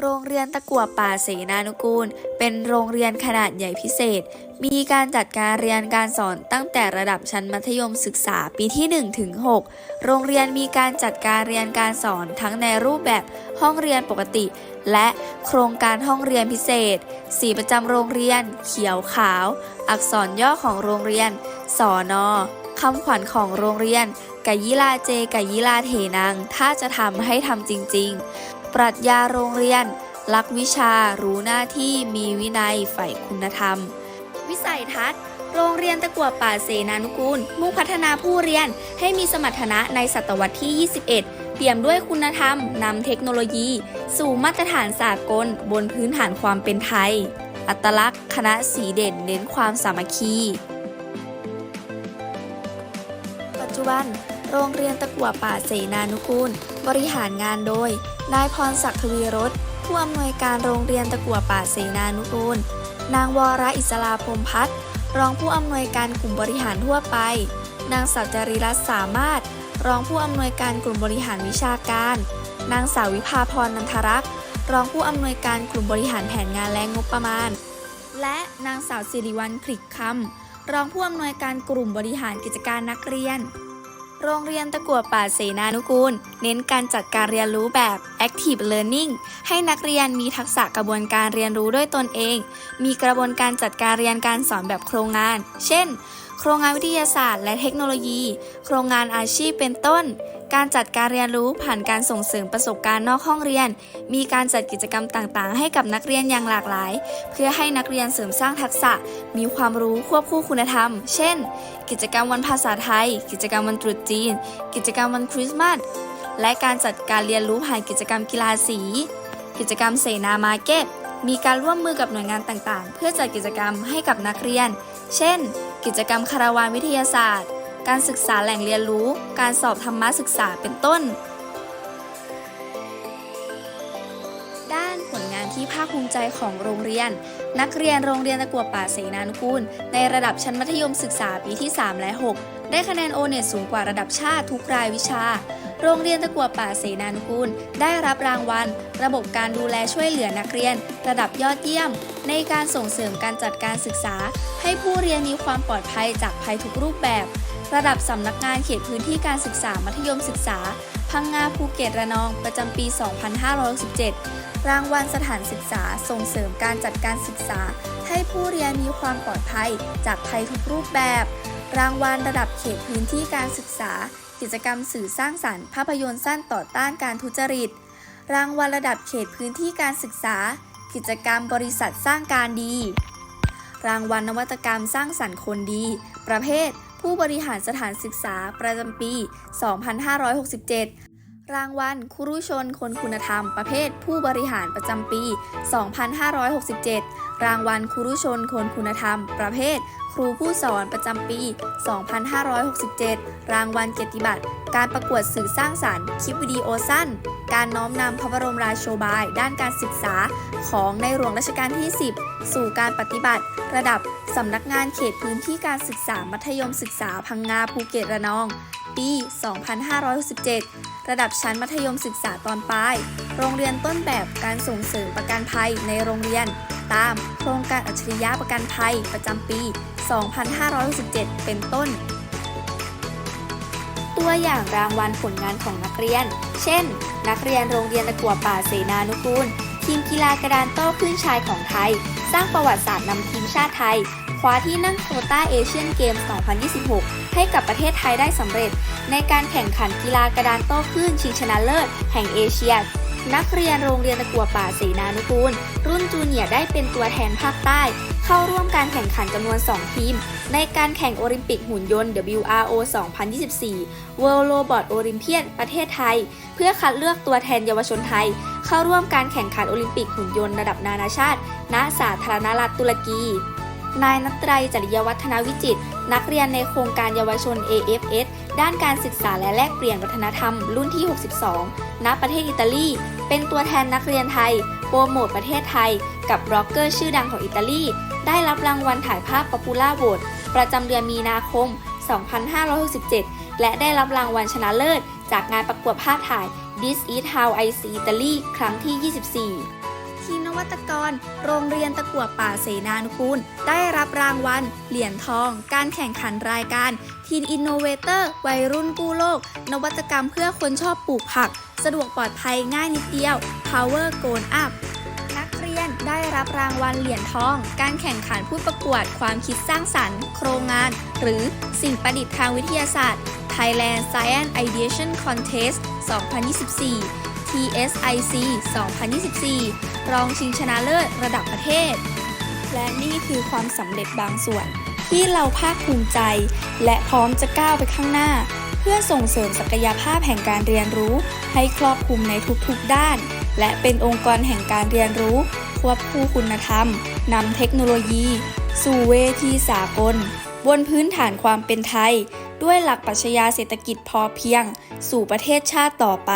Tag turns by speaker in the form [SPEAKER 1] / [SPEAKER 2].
[SPEAKER 1] โรงเรียนตะกั่วป่าเสนานุกูล เป็นโรงเรียนขนาดใหญ่พิเศษ มีการจัดการเรียนการสอนตั้งแต่ระดับชั้นมัธยมศึกษาปีที่1ถึง6โรงเรียนมีการจัดการเรียนการสอนทั้งในรูปแบบห้องเรียนปกติ และโครงการห้องเรียนพิเศษ สีประจำโรงเรียน เขียวขาว อักษรย่อของโรงเรียน สอนอคำขวัญของโรงเรียนกะยิลาเจกะยิลาเถนัง ถ้าจะทำให้ทำจริง ๆ ปรัชญาโรงเรียน รักวิชารู้หน้าที่มีวินัยใฝ่คุณธรรม วิสัยทัศน์โรงเรียนตะกั่วป่าเสนานุกูล มุ่งพัฒนาผู้เรียนให้มีสมรรถนะในศตวรรษที่ 21 เปี่ยมด้วยคุณธรรม นำเทคโนโลยี สู่มาตรฐานสากล บนพื้นฐานความเป็นไทย อัตลักษณ์คณะสีเด่นเน้นความสามัคคี ปัจจุบัน โรงเรียนตะกั่วป่าเสนานุกูล บริหารงานโดย นายพรศักดิ์ทวีรสผู้อำนวยการโรงเรียนตะกั่วป่าเสนานุกูล นางวรอิสลาพรมพัฒน์รองผู้อำนวยการกลุ่มบริหารทั่วไป นางสาวจริรัตน์สามารถ รองผู้อำนวยการกลุ่มบริหารวิชาการ นางสาววิภาพรนันทรักษ์รองผู้อำนวยการกลุ่มบริหารแผนงานและงบประมาณ และนางสาวสิริวัลย์ผลิกคำรองผู้อำนวยการกลุ่มบริหารกิจการนักเรียน โรงเรียนตะกั่วป่าเสนานุกูล เน้นการจัดการเรียนรู้แบบ active learning ให้นักเรียนมีทักษะกระบวนการเรียนรู้ด้วยตนเอง มีกระบวนการจัดการเรียนการสอนแบบโครงงาน เช่น โครงงานวิทยาศาสตร์ และเทคโนโลยี โครงงานอาชีพเป็นต้น การจัดการเรียนรู้ผ่านการส่งเสริมประสบการณ์นอกห้องเรียน มีการจัดกิจกรรมต่างๆ ให้กับนักเรียนอย่างหลากหลาย เพื่อให้นักเรียนเสริมสร้างทักษะ มีความรู้ควบคู่คุณธรรม เช่น กิจกรรมวันภาษาไทย กิจกรรมวันตรุษจีน กิจกรรมวันคริสต์มาส และการจัดการเรียนรู้ผ่านกิจกรรมกีฬาสี กิจกรรมเสนามาเก็ต มีการร่วมมือกับหน่วยงานต่างๆ เพื่อจัดกิจกรรมให้กับนักเรียน เช่น กิจกรรมคาราวานวิทยาศาสตร์ การศึกษาแหล่งเรียนรู้ การสอบธรรมศึกษาเป็นต้น ด้านผลงานที่ภาคภูมิใจของโรงเรียน นักเรียนโรงเรียนตะกัวป่าเสนานุกูลในระดับชั้นมัธยมศึกษาปีที่ 3 และ 6 ได้คะแนนโอเน็ตสูงกว่าระดับชาติทุกรายวิชา โรงเรียนตะกัวป่าเสนานุกูล ได้รับรางวัล ระบบการดูแลช่วยเหลือนักเรียน ระดับยอดเยี่ยม ในการส่งเสริมการจัดการศึกษา ให้ผู้เรียนมีความปลอดภัยจากภัยทุกรูปแบบ ระดับสำนักงานเขตพื้นที่การศึกษามัธยมศึกษา พังงาภูเก็ตระนองประจำปี 2567 รางวัลสถานศึกษาส่งเสริมการจัดการศึกษา ให้ผู้เรียนมีความปลอดภัยจากภัยทุกรูปแบบ รางวัลระดับเขตพื้นที่การศึกษา กิจกรรมสื่อสร้างสรรค์ ภาพยนตร์สั้นต่อต้านการทุจริต รางวัลระดับเขตพื้นที่การศึกษา กิจกรรมบริษัทสร้างการดี รางวัลนวัตกรรมสร้างสรรค์คนดี ประเภท ผู้บริหารสถานศึกษาประจำปี 2567 รางวัลครูชนคนคุณธรรมประเภทผู้บริหารประจำปี 2567 รางวัลครูชนคนคุณธรรม ประเภท ครูผู้สอนประจำปี 2567 รางวัลเกียรติบัตร การประกวดสื่อสร้างสรรค์ คลิปวิดีโอสั้น การน้อมนำพระบรมราโชบาย ด้านการศึกษาของในหลวงรัชกาลที่ 10 สู่การปฏิบัติ ระดับสำนักงานเขตพื้นที่การศึกษามัธยมศึกษาพังงาภูเก็ตระนอง ปี 2567 ระดับชั้นมัธยมศึกษาตอนปลาย โรงเรียนต้นแบบการส่งเสริมประกันภัยในโรงเรียน ตามโครงการอัจฉริยะประกันภัยประจำปี 2567 เป็นต้น ตัวอย่างรางวัลผลงานของนักเรียน เช่น นักเรียนโรงเรียนตะกัวป่าเสนานุกูล ทีมกีฬากระดานโต้คลื่นชายของไทย สร้างประวัติศาสตร์นำทีมชาติไทย คว้าที่นั่งโควต้าเอเชียนเกมส์2026 ให้กับประเทศไทยได้สำเร็จ ในการแข่งขันกีฬากระดานโต้คลื่นชิงชนะเลิศ แห่งเอเชีย นักเรียนโรงเรียนตะกัวป่าเสนานุกูล รุ่นจูเนียร์ได้เป็นตัวแทนภาคใต้ เข้าร่วมการแข่งขันจำนวน 2 ทีม ในการแข่งโอลิมปิกหุ่นยนต์ WRO 2024 World Robot Olympiad ประเทศไทย เพื่อคัดเลือกตัวแทนเยาวชนไทย เข้าร่วมการแข่งขันโอลิมปิกหุ่นยนต์ระดับนานาชาติ ณ สาธารณรัฐตุรกี นายนัตไตรจริยวัฒนวิจิต นักเรียนในโครงการเยาวชน AFS ด้านการศึกษาและแลกเปลี่ยนวัฒนธรรม รุ่นที่ 62 ณ ประเทศอิตาลี เป็นตัวแทนนักเรียนไทย โปรโมทประเทศไทย กับบล็อกเกอร์ชื่อดังของอิตาลี ได้รับรางวัลถ่ายภาพ Popular Vote ประจำเดือนมีนาคม 2567 และได้รับรางวัลชนะเลิศ จากงานประกวดภาพถ่าย This is how I see Italy ครั้งที่ 24 วัตกร โรงเรียนตะกั่วป่าเสนานุกูล ได้รับรางวัล เหรียญทอง การแข่งขันรายการทีนอินโนเวเตอร์ วัยรุ่นกู้โลก นวัตกรรมเพื่อคนชอบปลูกผัก สะดวกปลอดภัยง่ายนิดเดียว Power g o n Up นักเรียนได้รับรางวัลเหรียญทอง การแข่งขันผู้ประกวดความคิดสร้างสรรค์ โครงงาน หรือสิ่งประดิษฐ์ทางวิทยาศาสตร์ Thailand Science Ideation Contest 2024 TSIC 2024 รองชิงชนะเลิศระดับประเทศ และนี่คือความสำเร็จบางส่วน ที่เราภาคภูมิใจ และพร้อมจะก้าวไปข้างหน้า เพื่อส่งเสริมศักยภาพแห่งการเรียนรู้ ให้ครอบคลุมในทุกๆด้าน และเป็นองค์กรแห่งการเรียนรู้ ควบคู่คุณธรรมนำเทคโนโลยี สู่เวทีสากล บนพื้นฐานความเป็นไทย ด้วยหลักปรัชญาเศรษฐกิจพอเพียง สู่ประเทศชาติต่อไป